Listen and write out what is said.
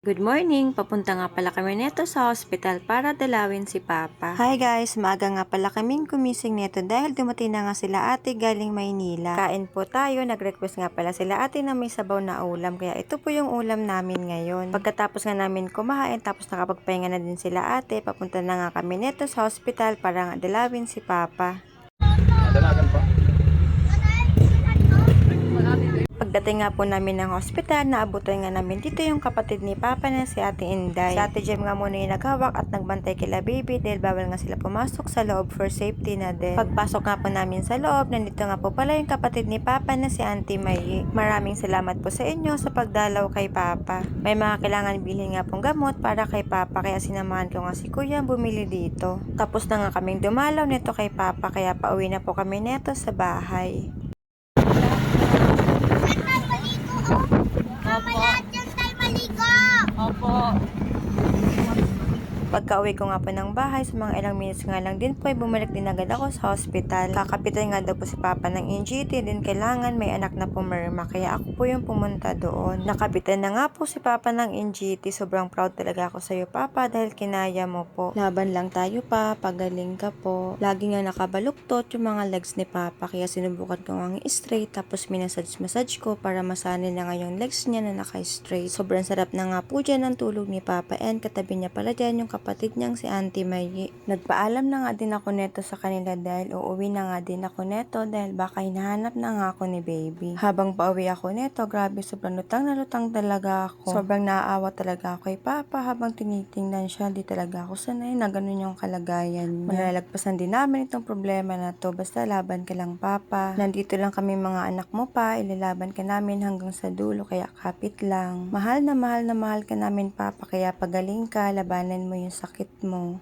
Good morning! Papunta nga pala kami neto sa hospital para dalawin si Papa. Hi guys! Maaga nga pala kaming kumising neto dahil dumating na nga sila ate galing Maynila. Kain po tayo, nag-request nga pala sila ate na may sabaw na ulam kaya ito po yung ulam namin ngayon. Pagkatapos nga namin kumain tapos nakapagpahinga na din sila ate, papunta na nga kami neto sa hospital para nga dalawin si Papa. Dalagan pa. Pagdating nga po namin ng hospital, naabutan nga namin dito yung kapatid ni Papa na si Ate Inday. Si Ate Jem nga muna yung naghawak at nagbantay kila baby dahil bawal nga sila pumasok sa loob for safety na din. Pagpasok nga po namin sa loob, nandito nga po pala yung kapatid ni Papa na si Auntie May. Maraming salamat po sa inyo sa pagdalaw kay Papa. May mga kailangan bilhin nga pong gamot para kay Papa kaya sinamahan ko nga si Kuya bumili dito. Tapos na nga kaming dumalaw nito kay Papa kaya pauwi na po kami neto sa bahay. Okay. Pagka-uwi ko nga po ng bahay, sa mga ilang minutes nga lang din po ay bumalik din agad ako sa hospital. Kakapitan nga daw po si Papa ng NGT, din kailangan may anak na pumirma, kaya ako po yung pumunta doon. Nakapitan na nga po si Papa ng NGT, sobrang proud talaga ako sa iyo Papa dahil kinaya mo po. Laban lang tayo pa, pagaling ka po. Lagi nga nakabaluktot yung mga legs ni Papa, kaya sinubukan ko nga straight, tapos minasage-massage ko para masanay na nga yung legs niya na naka-straight. Sobrang sarap na nga po dyan ang tulog ni Papa and katabi niya pala dyan yung kapatid niyang si Auntie Mayi. Nagpaalam na nga din ako neto sa kanila dahil uuwi na nga din ako neto dahil baka hinahanap na nga ako ni baby. Habang pauwi ako neto, grabe sobrang lutang na lutang talaga ako. Sobrang naaawa talaga ako kay Papa habang tinitingnan siya. Di talaga ako sanay na ganun yung kalagayan niya. Malalagpasan din namin itong problema na to. Basta laban ka lang Papa. Nandito lang kami mga anak mo pa. Ilalaban ka namin hanggang sa dulo kaya kapit lang. Mahal na mahal na mahal ka namin Papa kaya pagaling ka, labanan mo yung sakit mo.